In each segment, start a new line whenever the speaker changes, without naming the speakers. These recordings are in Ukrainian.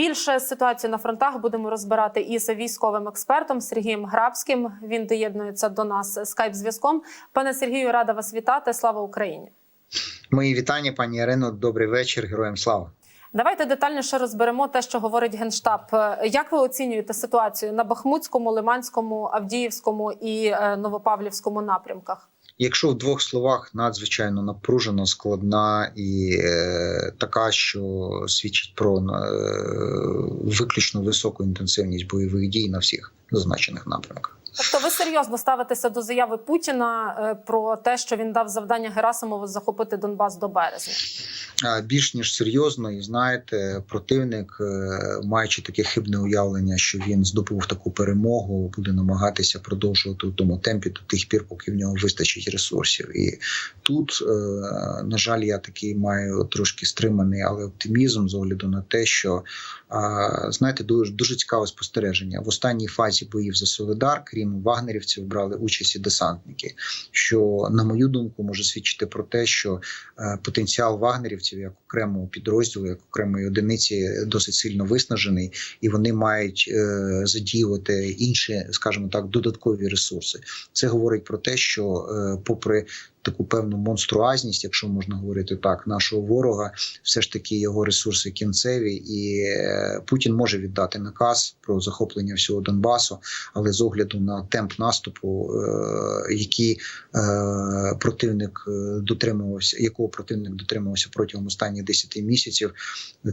Більше ситуацію на фронтах будемо розбирати із військовим експертом Сергієм Грабським. Він доєднується до нас скайп зв'язком. Пане Сергію, рада вас вітати. Слава Україні!
Мої вітання, пані Ірино. Добрий вечір. Героям слава.
Давайте детальніше розберемо те, що говорить генштаб. Як ви оцінюєте ситуацію на Бахмутському, Лиманському, Авдіївському і е, Новопавлівському напрямках?
Якщо в двох словах надзвичайно напружена, складна і е, така, що свідчить про е, виключно високу інтенсивність бойових дій на всіх зазначених напрямках.
Тобто, ви серйозно ставитеся до заяви Путіна е, про те, що він дав завдання Герасимову захопити Донбас до березня?
Більш ніж серйозно, і знаєте, противник, е, маючи таке хибне уявлення, що він здобув таку перемогу, буде намагатися продовжувати у тому темпі до тих пір, поки в нього вистачить ресурсів. І тут, е, на жаль, я такий маю трошки стриманий, але оптимізм з огляду на те, що знаєте, дуже дуже цікаве спостереження в останній фазі боїв за Солидар, крім вагнерівців, брали участь і десантники. Що на мою думку може свідчити про те, що е, потенціал вагнерівців як окремого підрозділу, як окремої одиниці, досить сильно виснажений, і вони мають е, задіювати інші, скажімо так, додаткові ресурси. Це говорить про те, що, е, попри таку певну монструазність, якщо можна говорити так, нашого ворога, все ж таки його ресурси кінцеві, і е, Путін може віддати наказ про захоплення всього Донбасу, але з огляду на темп наступу, е, який е, противник дотримувався, якого противник дотримувався протягом останніх 10 місяців,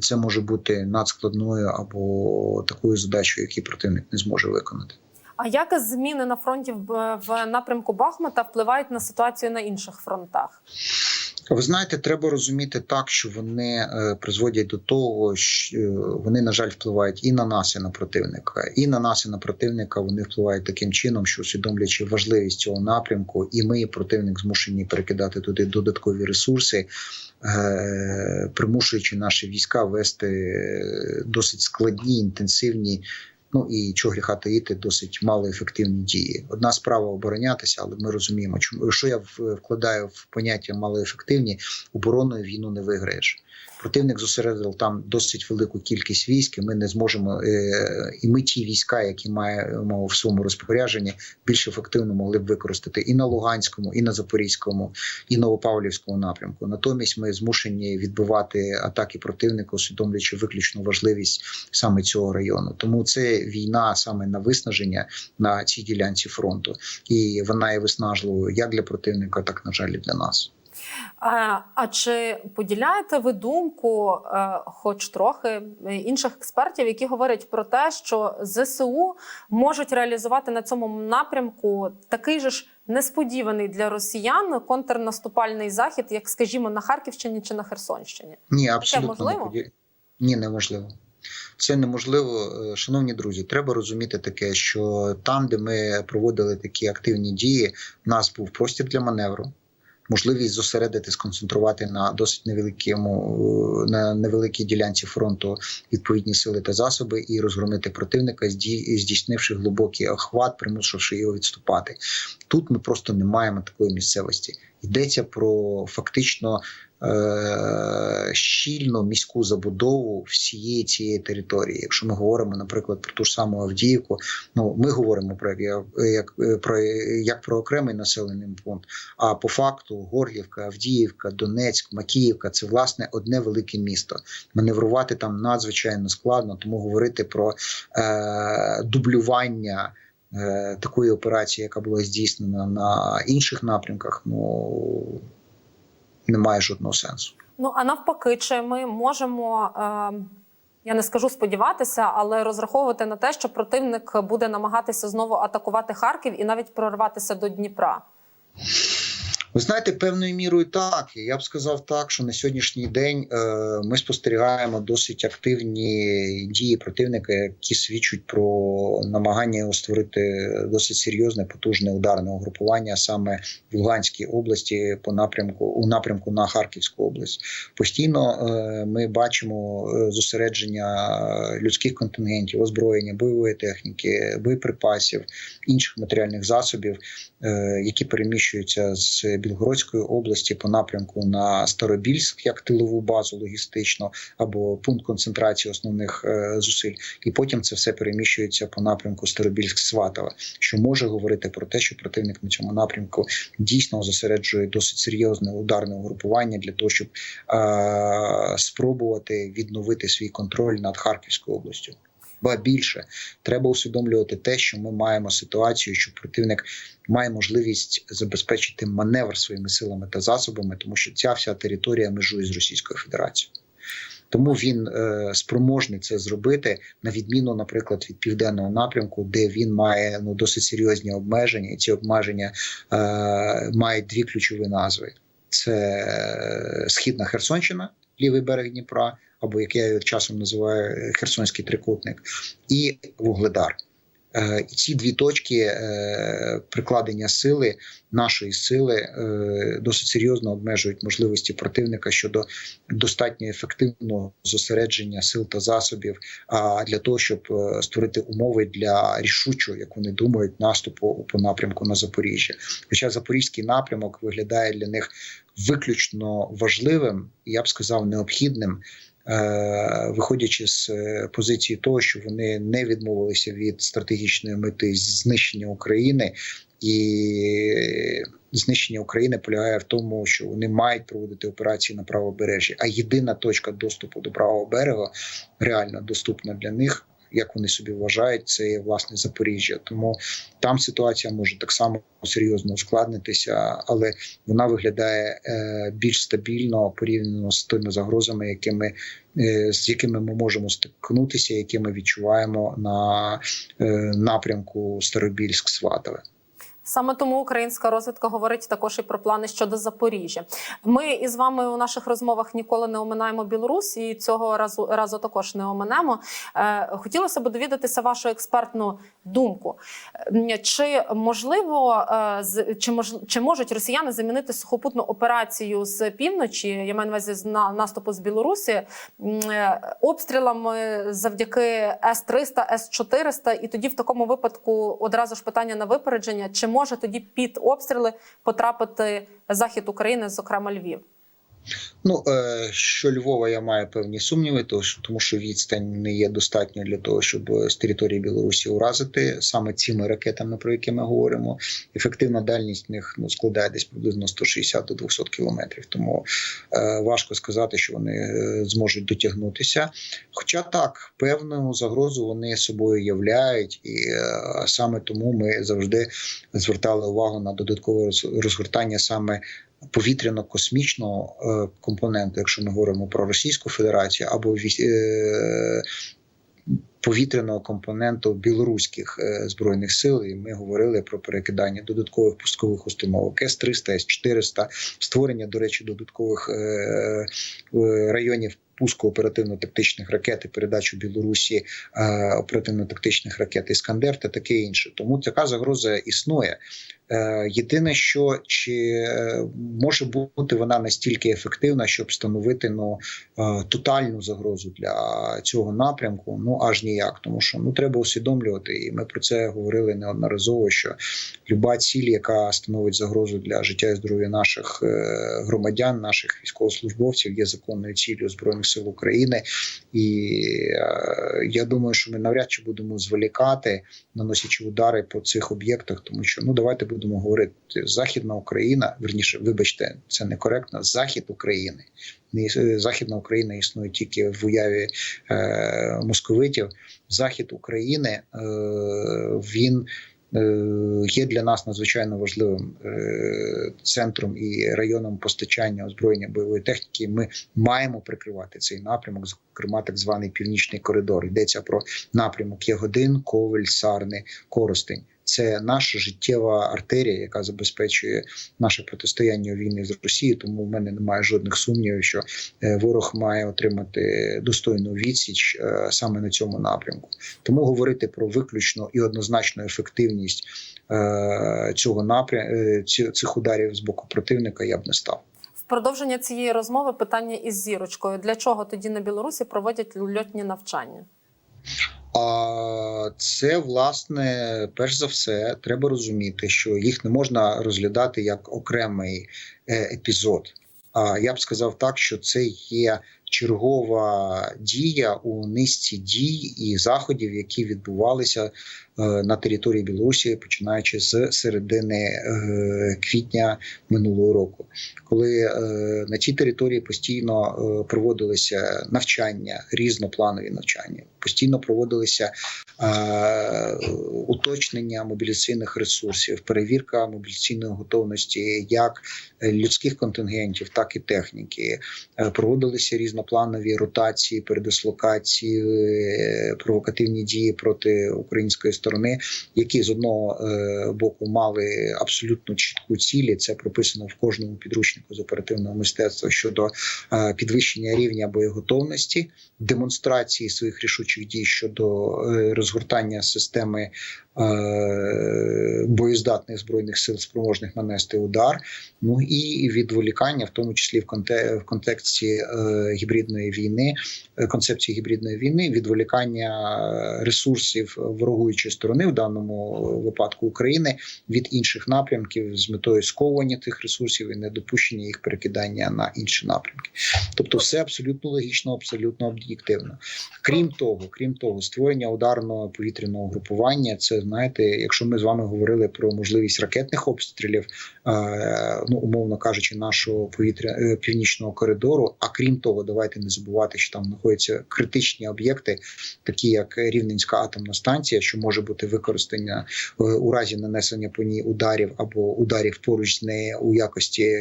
це може бути надскладною або такою задачою, яку противник не зможе виконати.
А як зміни на фронті в, напрямку Бахмута впливають на ситуацію на інших фронтах?
Ви знаєте, треба розуміти так, що вони е, призводять до того, що е, вони, на жаль, впливають і на нас, і на противника. І на нас, і на противника вони впливають таким чином, що усвідомлюючи важливість цього напрямку, і ми, і противник, змушені перекидати туди додаткові ресурси, е, примушуючи наші війська вести досить складні, інтенсивні. Ну і чого гріха таїти, досить малоефективні дії. Одна справа оборонятися, але ми розуміємо, чому що я вкладаю в поняття малоефективні, обороною війну не виграєш. Противник зосередив там досить велику кількість військ. і Ми не зможемо е, і ми ті війська, які маємо в своєму розпорядженні, більш ефективно могли б використати і на Луганському, і на Запорізькому, і Новопавлівському напрямку. Натомість ми змушені відбивати атаки противника, усвідомлюючи виключну важливість саме цього району. Тому це війна саме на виснаження на цій ділянці фронту, і вона є виснажливою як для противника, так на жаль, і для нас.
А, а чи поділяєте ви думку, е, хоч трохи інших експертів, які говорять про те, що ЗСУ можуть реалізувати на цьому напрямку такий же ж несподіваний для росіян контрнаступальний захід, як, скажімо, на Харківщині чи на Херсонщині?
Ні, абсолютно не
можливо?
Ні, неможливо. Це неможливо, Е, шановні друзі. Треба розуміти таке, що там, де ми проводили такі активні дії, в нас був простір для маневру. Можливість зосередити, сконцентрувати на досить невеликому е, на невеликій ділянці фронту відповідні сили та засоби і розгромити противника, здійснивши глибокий охват, примусивши його відступати. Тут ми просто не маємо такої місцевості. Йдеться про фактично щільну міську забудову всієї цієї території. Якщо ми говоримо, наприклад, про ту ж саму Авдіївку, ну ми говоримо про як, як про як про окремий населений пункт. А по факту Горлівка, Авдіївка, Донецьк, Макіївка це власне одне велике місто. Маневрувати там надзвичайно складно, тому говорити про е- дублювання. е, Такої операції, яка була здійснена на інших напрямках, ну немає жодного сенсу.
Ну а навпаки, чи ми можемо. Е... Я не скажу сподіватися, але розраховувати на те, що противник буде намагатися знову атакувати Харків і навіть прорватися до Дніпра.
Ви знаєте, певною мірою так. Я б сказав так, що на сьогоднішній день е, ми спостерігаємо досить активні дії противника, які свідчать про намагання його створити досить серйозне, потужне ударне угрупування саме в Луганській області по напрямку у напрямку на Харківську область. Постійно е, ми бачимо е, зосередження людських контингентів, озброєння, бойової техніки, боєприпасів, інших матеріальних засобів, які переміщуються з Білгородської області по напрямку на Старобільськ як тилову базу логістичну або пункт концентрації основних е, зусиль, і потім це все переміщується по напрямку Старобільськ-Сватова, що може говорити про те, що противник на цьому напрямку дійсно зосереджує досить серйозне ударне угрупування для того, щоб е, спробувати відновити свій контроль над Харківською областю. Ба більше треба усвідомлювати те, що ми маємо ситуацію, що противник має можливість забезпечити маневр своїми силами та засобами, тому що ця вся територія межує з Російською Федерацією. Тому він е, спроможний це зробити на відміну, наприклад, від південного напрямку, де він має ну досить серйозні обмеження, і ці обмеження е, мають дві ключові назви: це е, східна Херсонщина, лівий берег Дніпра, або як я його часом називаю Херсонський трикутник, і Вугледар. Е, І ці дві точки е, прикладення сили нашої сили е, досить серйозно обмежують можливості противника щодо достатньо ефективного зосередження сил та засобів, для того, щоб е, створити умови для рішучого, як вони думають, наступу по напрямку на Запоріжжя. Хоча запорізький напрямок виглядає для них виключно важливим, я б сказав, необхідним. Е, Виходячи з е, позиції того, що вони не відмовилися від стратегічної мети знищення України, і знищення України полягає в тому, що вони мають проводити операції на правобережжі. А єдина точка доступу до правого берега реально доступна для них. Як вони собі вважають, це є власне Запоріжжя. Тому там ситуація може так само серйозно ускладнитися, але вона виглядає е, більш стабільно порівняно з тими загрозами, якими е, з якими ми можемо стикнутися, які ми відчуваємо на е, напрямку Старобільськ-Сватове.
Саме тому українська розвідка говорить також і про плани щодо Запоріжжя. Ми із вами у наших розмовах ніколи не оминаємо Білорусь, і цього разу разу також не оминемо. Е, хотілося б довідатися вашу експертну думку. Чи можливо е, чи мож чи можуть росіяни замінити сухопутну операцію з півночі? Я маю на увазі з наступу з Білорусі е, обстрілами завдяки С-300, С-400, і тоді в такому випадку одразу ж питання на випередження: чи може тоді під обстріли потрапити захід України, зокрема Львів?
Ну е, що Львова я маю певні сумніви, тому що відстань не є достатньо для того, щоб з території Білорусі уразити саме цими ракетами, про які ми говоримо. Ефективна дальність них ну складає десь приблизно 160 до 200 кілометрів. Тому е, важко сказати, що вони е, зможуть дотягнутися. Хоча так, певну загрозу вони собою являють, і е, саме тому ми завжди звертали увагу на додаткове розгортання саме повітряно-космічного е, компоненту, якщо ми говоримо про Російську Федерацію, або е, повітряного компоненту білоруських е, збройних сил. І ми говорили про перекидання додаткових пускових установок С-300, С-400, створення, до речі, додаткових е, е, районів. Пуску оперативно-тактичних ракет і передачу Білорусі е, оперативно-тактичних ракет Іскандер та таке інше. Тому така загроза існує. Е, єдине, що чи е, може бути вона настільки ефективна, щоб становити ну тотальну загрозу для цього напрямку, ну аж ніяк, тому що ну треба усвідомлювати, і ми про це говорили неодноразово. Що люба ціль, яка становить загрозу для життя і здоров'я наших громадян, наших військовослужбовців, є законною ціллю збройних сил України, і е, я думаю, що ми навряд чи будемо зволікати, наносячи удари по цих об'єктах, тому що ну давайте будемо говорити Західна Україна, верніше, вибачте, це некоректно. Захід України не Західна Україна існує тільки в уяві е, московитів. Захід України е, він е, є для нас надзвичайно важливим е, центром і районом постачання озброєння бойової техніки. Ми маємо прикривати цей напрямок, зокрема так званий північний коридор. Йдеться про напрямок Ягодин, Ковель, Сарни, Коростень. Це наша життєва артерія, яка забезпечує наше протистояння війни з Росією. Тому в мене немає жодних сумнівів, що е, ворог має отримати достойну відсіч е, саме на цьому напрямку. Тому говорити про виключну і однозначну ефективність е, цього напрямку цих ударів з боку противника я б не став.
Продовження цієї розмови питання із зірочкою: для чого тоді на Білорусі проводять льотні навчання?
А це власне, перш за все, треба розуміти, що їх не можна розглядати як окремий е, епізод. А я б сказав так, що це є чергова дія у низці дій і заходів, які відбувалися на території Білорусі, починаючи з середини е, квітня минулого року, коли е, на цій території постійно е, проводилися навчання, різнопланові навчання, постійно проводилися е, уточнення мобілізаційних ресурсів, перевірка мобілізаційної готовності як людських контингентів, так і техніки. Е, Проводилися різнопланові ротації, передислокації, е, провокативні дії проти української сторони, які з одного е, боку мали абсолютно чітку цілі. Це прописано в кожному підручнику з оперативного мистецтва щодо е, підвищення рівня боєготовності, демонстрації своїх рішучих дій щодо е, розгортання системи боєздатних збройних сил, спроможних нанести удар. Ну і відволікання, в тому числі в конте- в контексті гібридної війни, концепції гібридної війни, відволікання ресурсів ворогуючої сторони, в даному випадку України, від інших напрямків з метою сковування тих ресурсів і недопущення їх перекидання на інші напрямки. Тобто, все абсолютно логічно, абсолютно об'єктивно. Крім того, крім того, створення ударного повітряного групування, це знаєте, якщо ми з вами говорили про можливість ракетних обстрілів, е, ну умовно кажучи, нашого повітря е, північного коридору. А крім того, давайте не забувати, що там знаходяться критичні об'єкти, такі як Рівненська атомна станція, що може бути використання е, у разі нанесення по ній ударів або ударів поруч з нею у якості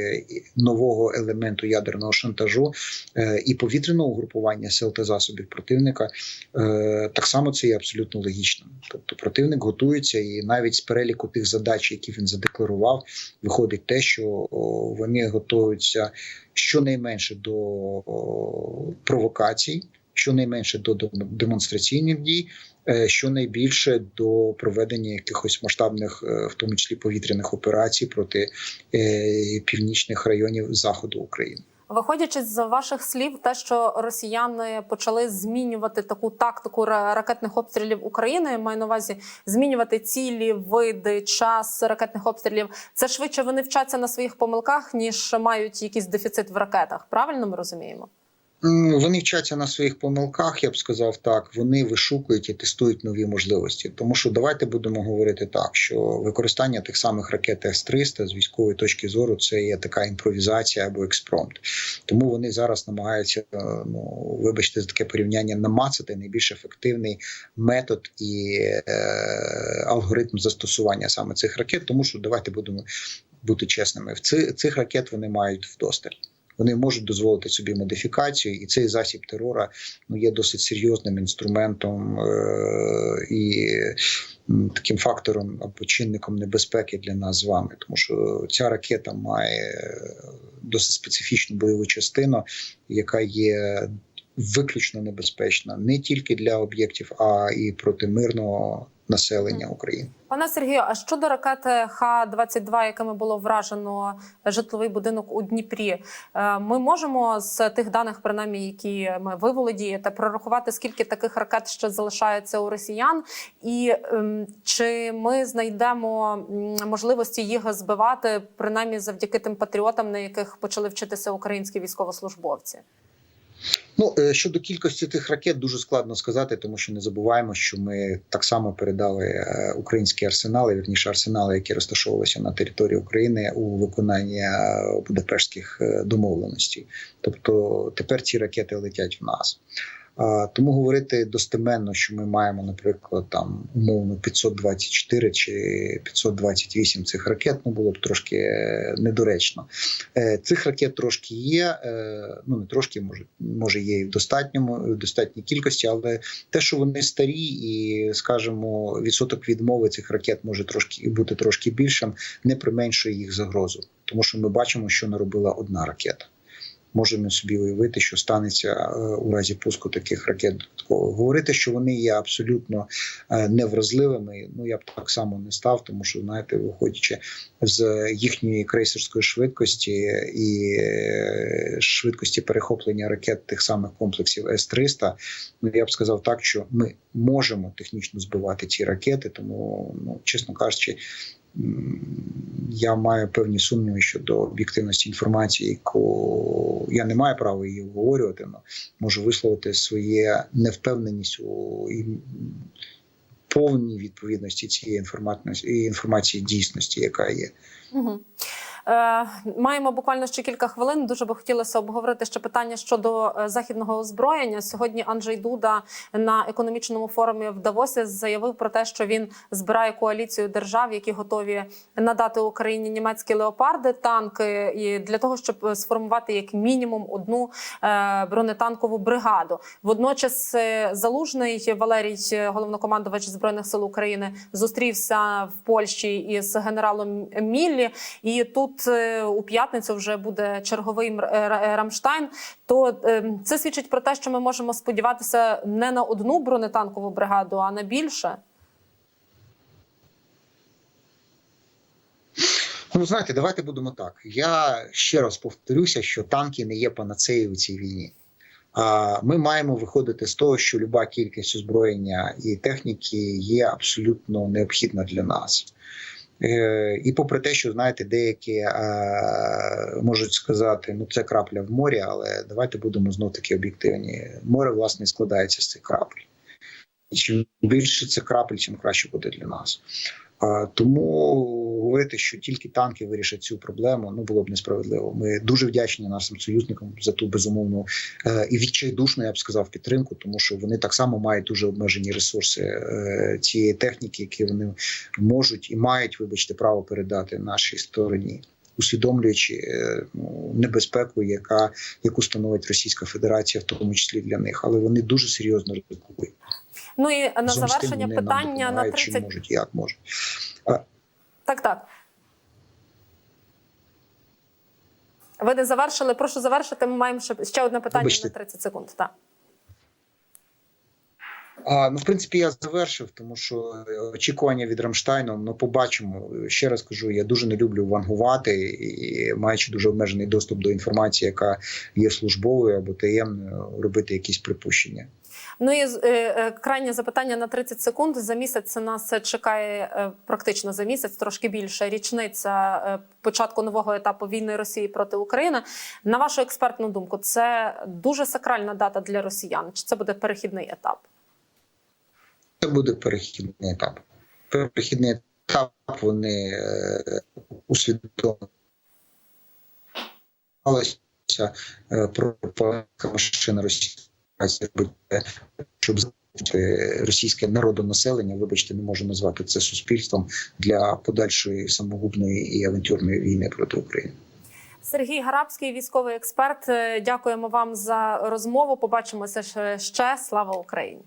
нового елементу ядерного шантажу е, і повітряного угрупування сил та засобів противника. Е, Так само це є абсолютно логічним. Тобто противник готується, і навіть з переліку тих задач, які він задекларував, виходить те, що вони готуються щонайменше до провокацій, щонайменше до демонстраційних дій, щонайбільше до проведення якихось масштабних, е, в тому числі повітряних операцій проти е, північних районів заходу України.
Виходячи з ваших слів, те, що росіяни почали змінювати таку тактику ра- ракетних обстрілів України, маю на увазі змінювати цілі, види, час ракетних обстрілів. Це швидше вони вчаться на своїх помилках, ніж мають якийсь дефіцит в ракетах. Правильно ми розуміємо?
Вони вчаться на своїх помилках, я б сказав так. Вони вишукують і тестують нові можливості. Тому що давайте будемо говорити так, що використання тих самих ракет С-300 з військової точки зору це є така імпровізація або експромт. Тому вони зараз намагаються, е, ну вибачте, за таке порівняння намацати найбільш ефективний метод і е, алгоритм застосування саме цих ракет. Тому що давайте будемо бути чесними. В цих ракет вони мають вдосталь. Вони можуть дозволити собі модифікацію, і цей засіб терора ну є досить серйозним інструментом е- і таким фактором або чинником небезпеки для нас з вами, тому що ця ракета має досить специфічну бойову частину, яка є виключно небезпечна не тільки для об'єктів, а і проти мирного населення України.
Пане Сергію, а щодо ракети Х-22, якими було вражено житловий будинок у Дніпрі, е, ми можемо з тих даних, принаймні, які ми ви володієте, прорахувати, скільки таких ракет ще залишається у росіян, і ем, чи ми знайдемо можливості їх збивати, принаймні завдяки тим патріотам, на яких почали вчитися українські військовослужбовці?
Ну е, щодо кількості тих ракет дуже складно сказати, тому що не забуваємо, що ми так само передали е, українські арсенали, вірніше арсенали, які розташовувалися на території України у виконання будапештських е, домовленостей. Тобто тепер ці ракети летять в нас. Тому говорити достеменно, що ми маємо, наприклад, там умовно 524 чи 528 цих ракет, ну було б трошки е, недоречно. Е, Цих ракет трошки є. е, Ну не трошки, може, може є і в достатньому в достатній кількості, але те, що вони старі, і скажімо, відсоток відмови цих ракет може трошки бути трошки більшим, не применшує їх загрозу, тому що ми бачимо, що наробила одна ракета. Можемо собі уявити, що станеться е, у разі пуску таких ракет. Говорити, що вони є абсолютно е, невразливими. Ну я б так само не став, тому що знаєте, виходячи з їхньої крейсерської швидкості і е, швидкості перехоплення ракет тих самих комплексів С-300, ну я б сказав так, що ми можемо технічно збивати ці ракети, тому ну чесно кажучи. Я маю певні сумніви щодо об'єктивності інформації, яку я не маю права її обговорювати, але можу висловити своє невпевненість у повній відповідності цієї інформації інформації дійсності, яка є.
Угу. Е, маємо буквально ще кілька хвилин. Дуже би хотілося обговорити ще питання щодо е, західного озброєння. Сьогодні Анджей Дуда на економічному форумі в Давосі заявив про те, що він збирає коаліцію держав, які готові надати Україні німецькі леопарди, танки, і для того, щоб сформувати як мінімум одну е, бронетанкову бригаду. Водночас е, залужний Валерій, е, головнокомандувач збройних сил України, зустрівся в Польщі із генералом Міллі. І тут е, у п'ятницю вже буде черговий М- е, Рамштайн. То е, це свідчить про те, що ми можемо сподіватися не на одну бронетанкову бригаду, а на більше.
Ну, знаєте, давайте будемо так. Я ще раз повторюся, що танки не є панацеєю у цій війні. Ми маємо виходити з того, що люба кількість озброєння і техніки є абсолютно необхідна для нас. Е, І попри те, що знаєте, деякі е, можуть сказати, ну це крапля в морі, але давайте будемо знов таки об'єктивні. Море власне складається з цих крапель. Чим більше це крапель, тим краще буде для нас. Тому говорити, що тільки танки вирішать цю проблему, ну було б несправедливо. Ми дуже вдячні нашим союзникам за ту безумовну е, і відчайдушну, я б сказав, підтримку, тому що вони так само мають дуже обмежені ресурси е, цієї техніки, які вони можуть і мають, вибачте, право передати нашій стороні. Усвідомлюючи е, ну, небезпеку, яка яку становить Російська Федерація, в тому числі для них, але вони дуже серйозно ризикують.
Ну і на
Разом з тим
завершення
нам
питання на
допомагають, чим
30...
можуть, як можуть.
Так, так. Ви не завершили. Прошу завершити. Ми маємо ще, ще одне питання
Вибачте.
на 30 секунд. Так.
А, ну, в принципі, я завершив, тому що очікування від Рамштайну, ну побачимо. Ще раз кажу, я дуже не люблю вангувати і маючи дуже обмежений доступ до інформації, яка є службовою або таємною, робити якісь припущення.
Ну і е, е, крайнє запитання на 30 секунд. За місяць нас чекає е, практично за місяць, трошки більше річниця початку нового етапу війни Росії проти України. На вашу експертну думку, це дуже сакральна дата для росіян. Чи це буде перехідний етап?
Це буде перехідний етап. Перехідний етап вони усвідомилися е, пропагандистська машина Е, щоб російське народонаселення, вибачте, не можу назвати це суспільством для подальшої самогубної і авантюрної війни проти України.
Сергій Гарабський, військовий експерт. Е, Дякуємо вам за розмову. Побачимося ще. Слава Україні!